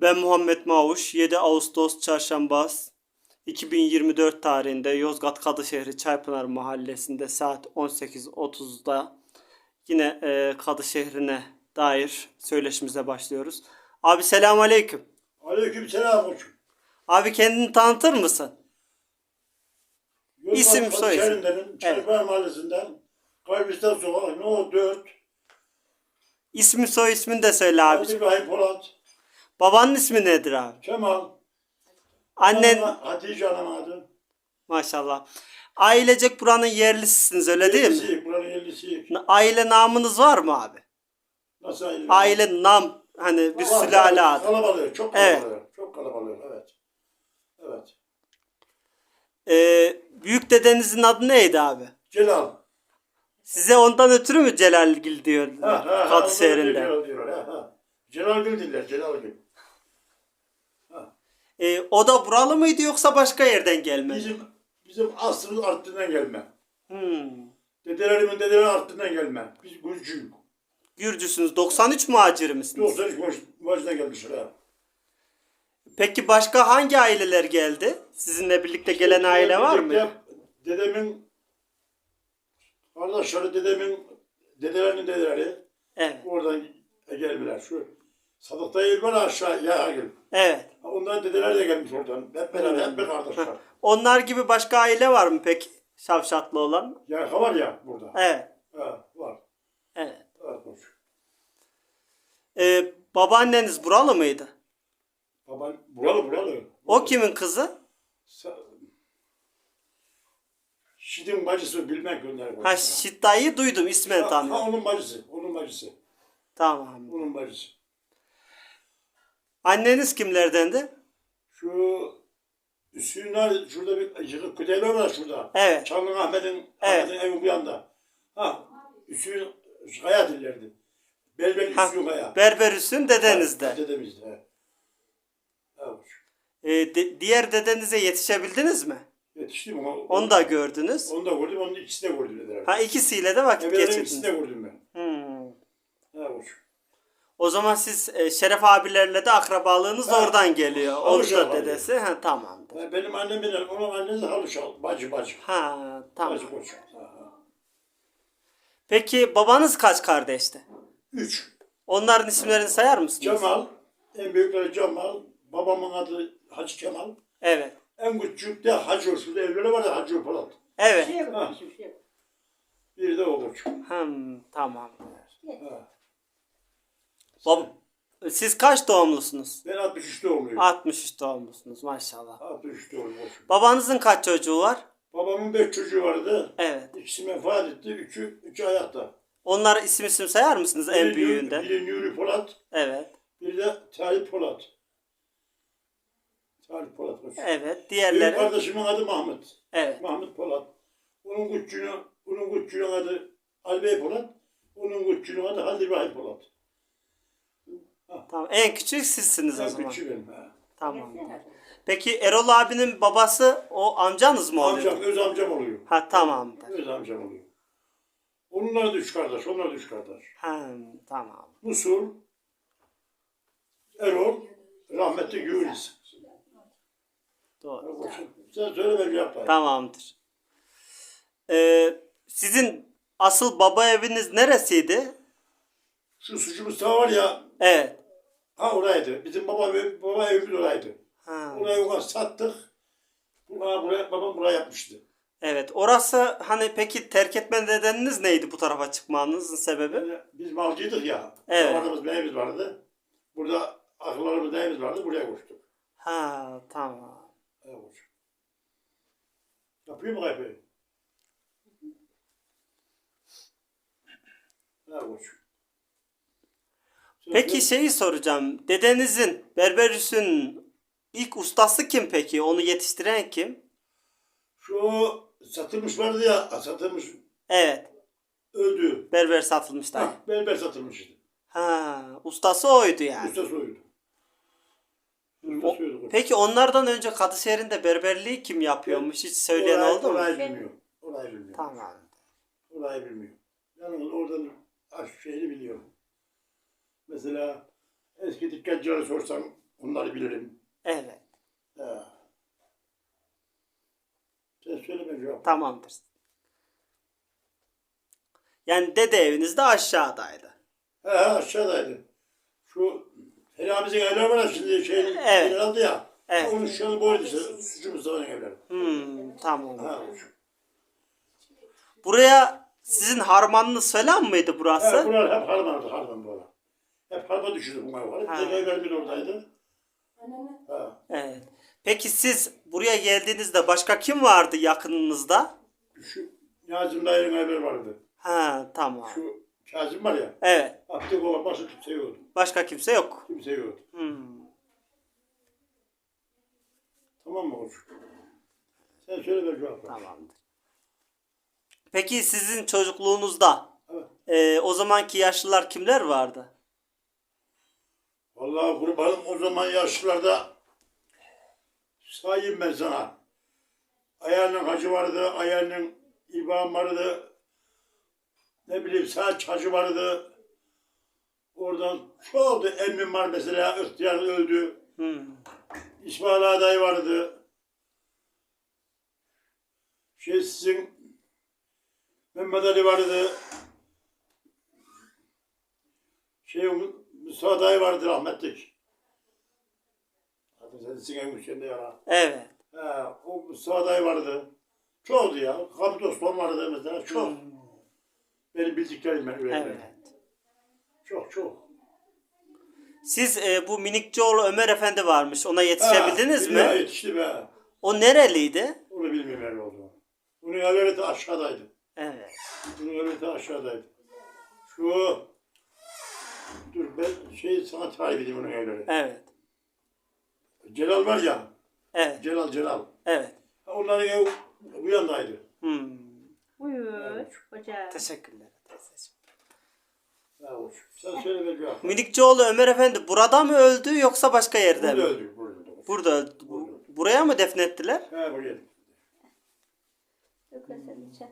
Ben Muhammed Mavuş. 7 Ağustos Çarşamba 2024 tarihinde Yozgat Kadışehri Çaypınar Mahallesi'nde saat 18.30'da yine e, Kadışehri'ne dair söyleşimize başlıyoruz. Abi selamun aleyküm. Aleyküm selam koçum. Abi kendini tanıtır mısın? Yozgat İsim, soy isim. Kadışehir'indenim. Çaypar Mahallesi'nden. Kaybistan Sokak, No 4. İsmi soy ismini de söyle abi. Hadi İbrahim Polat. Babanın ismi nedir abi? Kemal. Annen Hatice Hanım adı. maşallah. Ailecek buranın yerlisisiniz öyle değil mi? Yerlisi, Buranın yerlisi. Aile namınız var mı abi? Nasıl aile? Aile nam hani bir Var, sülale var. adı. Kalabalık, çok Evet. kalabalık. Çok kalabalık, evet. Evet. Ee, büyük dedenizin adı neydi abi? Celal. Size ondan ötürü mü Celalgil diyorlar ha, Kadışehir'inde? Celal diyorlar, ha, ha. Celal Gül diller, Celal Gül. Ee, o da buralı mıydı yoksa başka yerden gelme? Bizim bizim aslımız Artvin'den gelme. Hmm. Dedelerimin dedeleri Artvin'den gelme. Biz Gürcüyük. Gürcüsünüz. 93 muhaciri misiniz? 93 baş, başına gelmişler ha. Peki başka hangi aileler geldi? Sizinle birlikte gelen aile var mı? Dedemin kardeşleri, dedemin dedelerinin dedeleri Evet. oradan geldiler. Şu Sadık dayı var aşağı ya gel. Evet. Onların dedeler de gelmiş oradan. Hep beraber hep bir kardeşler. Onlar gibi başka aile var mı peki? Şavşatlı olan. Ya var ya burada. Evet. Ha, var. Evet. Var. Ee, babaanneniz buralı mıydı? Baban buralı buralı. O kimin kızı? Sa- Şidin bacısı bilmek gönder. Ha Şidda'yı duydum ismen ha, tanıyorum. onun bacısı. Onun bacısı. Tamam. Onun bacısı. Anneniz kimlerdendi? Şu Hüsnü'nler şurada bir yıkık kütüphane var şurada. Evet. Çamlı Ahmet'in Evet. Ahmet'in evi bu yanda. Ha Hüsnü Kaya dillerdi. Belbel Ha, Hüsnü Kaya. Berber Hüsnü dedenizde. Dedemizde. he. Evet. Ee, de- diğer dedenize yetişebildiniz mi? Yetiştim ama Onu da gördünüz. onu da gördüm, onun ikisi de gördüm dediler. Ha ikisiyle de vakit Ebelerin ikisini de geçirdiniz. gördüm ben. O zaman siz e, Şeref abilerle de akrabalığınız Ha, oradan geliyor. Onun Haluşa da var. dedesi. Ha tamamdır. Ha, Benim annem benim, onun annesi Haluşal, bacı bacı. Ha tamam. Bacı koç. Ha, ha. Peki babanız kaç kardeşti? Üç. Onların isimlerini sayar mısınız? Cemal, en büyükleri Cemal, babamın adı Hacı Kemal. Evet. En küçük de Hacı, şurada evleri var ya Hacı Polat. Evet. Ha. Bir de o koç. Hmm, tamam. Ha. Bab Siz kaç doğumlusunuz? Ben 63 doğumluyum. 63 doğumlusunuz maşallah. 63 doğumluyum. Babanızın kaç çocuğu var? Babamın beş çocuğu vardı. Evet. İkisi vefat etti, üçü, üçü hayatta. Onlar isim isim sayar mısınız en Biri- büyüğünden? Biri Nuri Polat, Evet. bir de Talip Polat. Talip Polat. Evet. Benim Diğerleri? kardeşimin adı Mahmut. Evet. Mahmut Polat. Onun küçüğünü, onun küçüğünün adı Ali Bey Polat. Onun küçüğünün adı Halil İbrahim Polat. Tamam. En küçük sizsiniz o zaman. küçüğü benim. Ha. Tamam. Peki Erol abinin babası o amcanız mı oluyor? Amcam, öz amcam oluyor. Ha tamamdır. Öz amcam oluyor. Onunla da üç kardeş, onlar da üç kardeş. Ha tamam. Musul, Erol, rahmetli Yunus. Doğru. Sen söyle ben yapayım. Tamamdır. Ee, sizin asıl baba eviniz neresiydi? Şu Mustafa var ya, Evet. Ha oraydı. Bizim baba, ev- baba evimiz oraydı. Ha. Orayı ona sattık. Buna, buraya, babam buraya yapmıştı. Evet. Orası hani peki terk etme nedeniniz neydi bu tarafa çıkmanızın sebebi? Yani biz malcıydık ya. Evet. Zamanımız neyimiz vardı. Burada akıllarımız neyimiz vardı. Buraya koştuk. Ha tamam. Evet. Yapıyor mu kapıyı? Evet koştuk. Peki şeyi soracağım. Dedenizin Berber Hüsnü'nün ilk ustası kim peki? Onu yetiştiren kim? Şu satılmış vardı ya, satılmış Evet. öldü. Berber satılmış da. Ha, berber satılmıştı. Ha, ustası oydu yani. Ustası oydu. O- Ustası oydu. koç. Peki onlardan önce Kadışehir'inde berberliği kim yapıyormuş? Hiç söyleyen Orayı- oldu mu? Orayı bilmiyor. Orayı bilmiyor. Tamam. Orayı bilmiyor. Yalnız Mesela eski dükkancıları sorsan Onları bilirim. Evet. Ha. Sen söyle ben cevap. Tamamdır. Yani dede eviniz de aşağıdaydı. He he aşağıdaydı. Şu Helal evler var ya şimdi şey Evet. evet. aldı ya. Evet. Onun şu an boydu işte. Mustafa'nın evleri. Hmm, tamam. Ha. Buraya sizin harmanınız falan mıydı burası? bunlar hep harmandı harman böyle. Hep harma düşürdü bunlar var. Ha. Bir tek evler bir oradaydı. Ha. Evet. Peki siz buraya geldiğinizde başka kim vardı yakınınızda? Şu Nazım Dayı'nın evleri vardı. Ha tamam. Şu Kazım var ya. Evet. Abdülkova başka kimse yoktu. Başka kimse yok. Kimse yoktu. Hmm. Tamam mı koç? Sen söyle ben cevap ver. Tamamdır. Peki sizin çocukluğunuzda Evet. e, o zamanki yaşlılar kimler vardı? Vallahi kurbanım o zaman yaşlılarda sayayım ben sana. Ayağının hacı vardı, ayağının İbrahim vardı. Ne bileyim saç hacı vardı. Oradan çoğuldu. Emmim var mesela, ihtiyar öldü. Hmm. İsmail Aday vardı. Şey sizin Mehmet Ali vardı. Şey Musa Dayı vardı rahmetlik. Hadi sen sizin en güçlerinde ya. Evet. He, o Musa Dayı vardı. Çoğdu ya. Kapı Osman vardı mesela. Çok. Hmm. Benim bildiklerim ben öyle. Evet. Çok çok. Siz e, bu Minikçioğlu Ömer Efendi varmış. Ona yetişebildiniz mi? billahi Yetişti be. O nereliydi? Onu bilmiyorum nerede olduğunu. Onun evleri de aşağıdaydı. Evet. Bunun evleri de aşağıdaydı. Şu dur ben şey sana tarif edeyim onun evleri. Evet. Celal var ya. Evet. Celal Celal. Evet. Onların ev bu yandaydı. Hmm. Buyur hoca. Teşekkürler. hoş. Sen söyle ben cevap. Minikçioğlu Ömer Efendi burada mı öldü yoksa başka yerde Burada mi? öldü. Burada. Burada öldü. Bu- Buraya mı defnettiler? He buraya. Yok çat.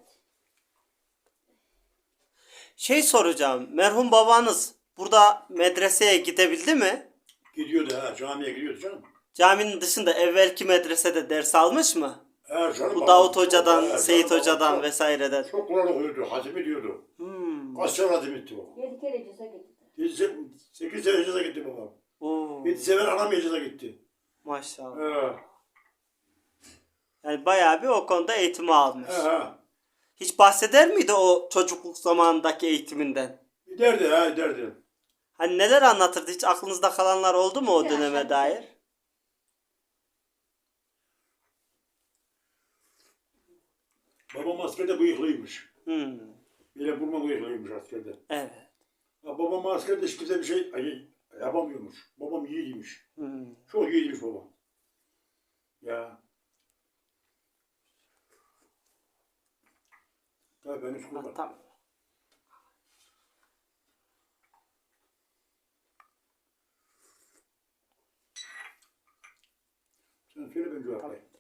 Şey soracağım. Merhum babanız burada medreseye gidebildi mi? Gidiyordu ha camiye gidiyordu canım. Caminin dışında evvelki medresede ders almış mı? He canım. Bu Davut Hoca'dan, He, Seyit canım, Hoca'dan çok- vesaireden. Çok Kur'an okuyordu. Hatim ediyordu. Hmm. Kaç sene hatim etti o. Yedi kere ceza gitti. 8 sene hıcaza gitti babam. Oo, 7 sefer anam hıcaza gitti. maşallah. He. Yani bayağı bir o konuda eğitimi almış. He he. Hiç bahseder miydi o çocukluk zamanındaki eğitiminden? Giderdi ha giderdi. Hani neler anlatırdı? Hiç aklınızda kalanlar oldu mu o Ya, döneme şarkı dair? Babam askerde bıyıklıymış. Hmm. Böyle burma bıyıklıymış askerde. Evet. Ya babam askerde hiç kimse bir şey ay, yapamıyormuş. Babam yiğidiymiş. Hmm. Çok yiğidiymiş babam. Ya. Tabii ben hiç kurban. tamam. കീഴിൽ bench വേണം